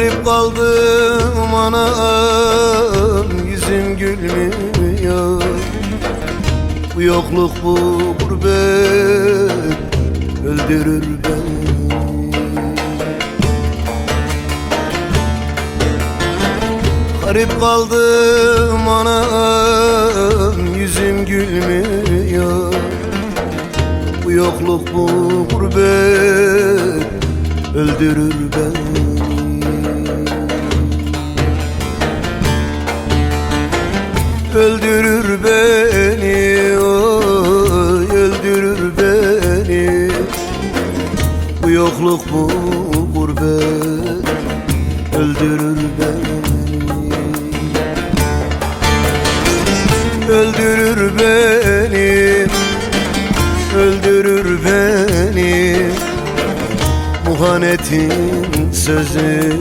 Garip kaldım anam yüzüm gülmüyor. Bu yokluk bu gurbet öldürür beni. Garip kaldım anam yüzüm gülmüyor. Bu yokluk bu gurbet öldürür beni yokluk bu gurbet öldürür beni. Öldürür beni Öldürür beni. Muhanetin sözü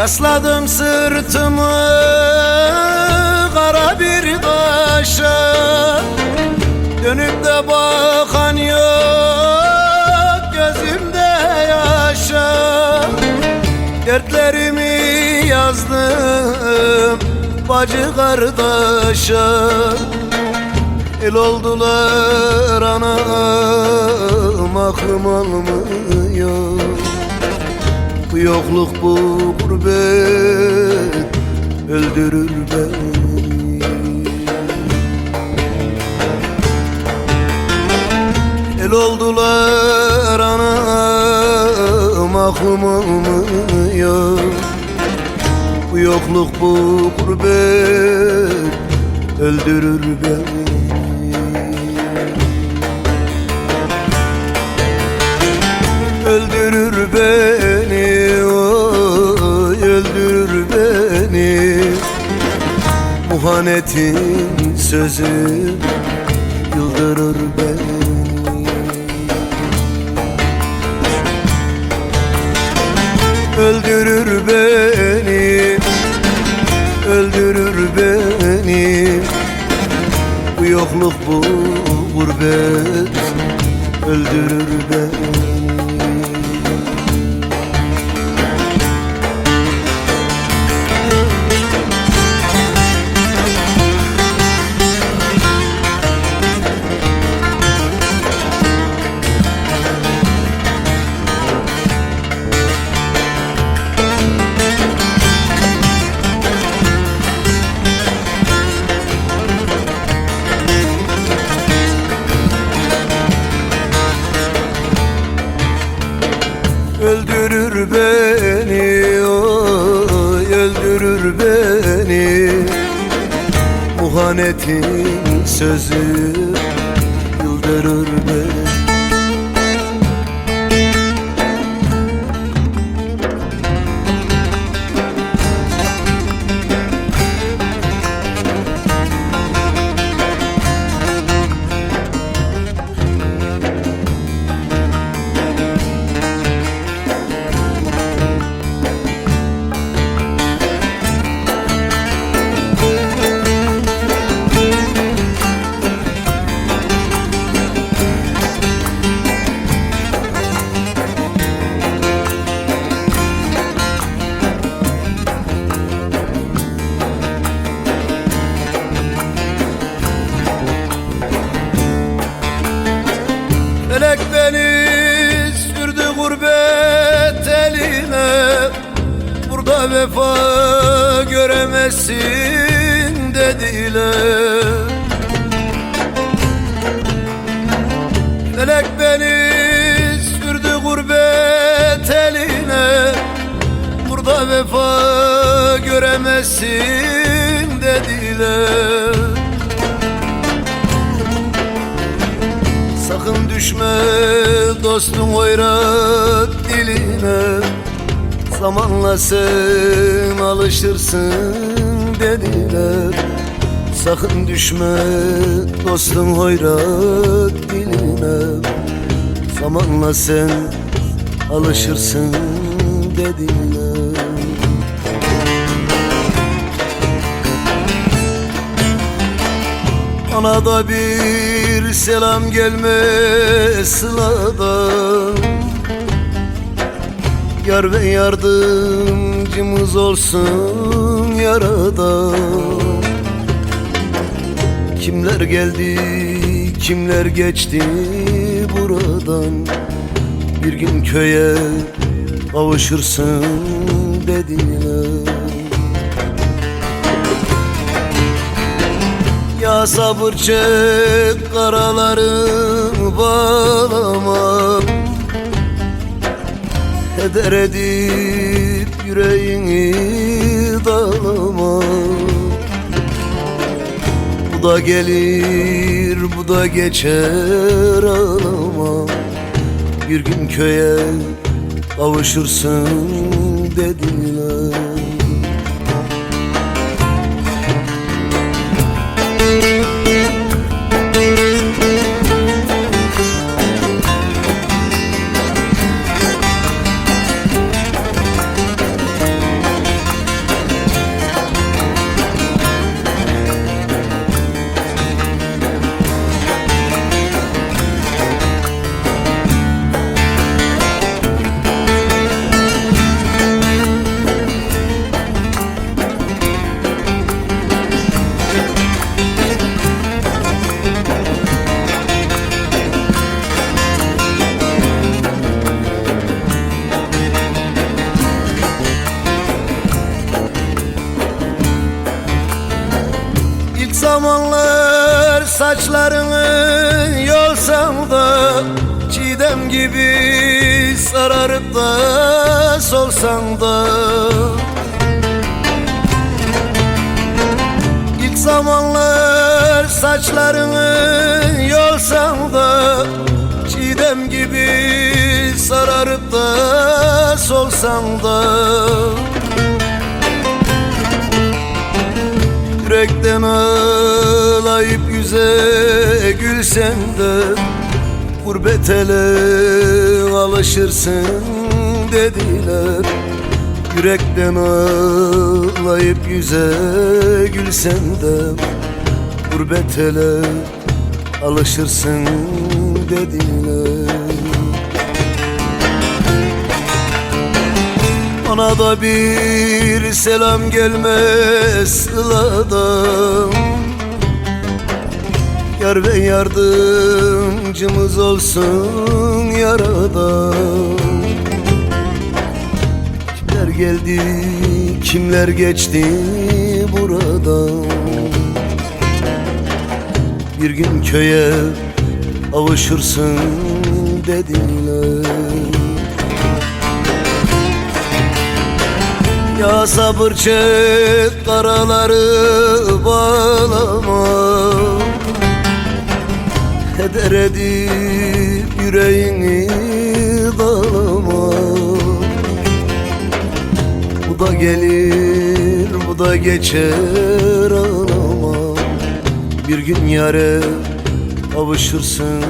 Yasladım sırtımı kara bir taşa. Dönüp de bakan yok gözümde yaşa. Dertlerimi yazdım bacı kardeşa El oldular anam aklım almıyor bu yokluk bu gurbet öldürür beni El oldular anam aklım almıyor Bu yokluk bu gurbet öldürür beni Öldürür beni Muhanetin sözü yıldırır beni. Öldürür beni Öldürür beni. Bu yokluk bu gurbet Öldürür beni Muhanetin sözü yıldırır beni dediler Melek beni sürdü gurbet eline. Burada vefa göremezsin dediler. Sakın düşme dostum oyrat diline. Zamanla sen alışırsın dediler Sakın düşme dostum hoyrat diline. Zamanla sen alışırsın dediler Ona da bir selam gelmez sıladan. Yar ve yardımcımız olsun yarada Kimler geldi, kimler geçti buradan? Bir gün köye kavuşursun dediler. Ya sabır çek karalarını bağlama. Heder edip yüreğini dağlama Bu da gelir bu da geçer ağlama. Bir gün köye kavuşursun dediler zamanlar saçlarını yolsam da Çiğdem gibi sararıp da solsan da. İlk zamanlar saçlarını yolsam da Çiğdem gibi sararıp da solsan da Yürekten ağlayıp yüze gülsen de Gurbet ele alışırsın dediler. Yürekten ağlayıp yüze gülsen de Gurbet ele alışırsın dediler Ona da bir selam gelmez sıladan Yar ve yardımcımız olsun yaradan. Kimler geldi, kimler geçti buradan? Bir gün köye avuşursun dediler Ya sabır çek karaları bağlama. Heder edip yüreğini dağlama. Bu da gelir bu da geçer ağlama. Bir gün yare kavuşursun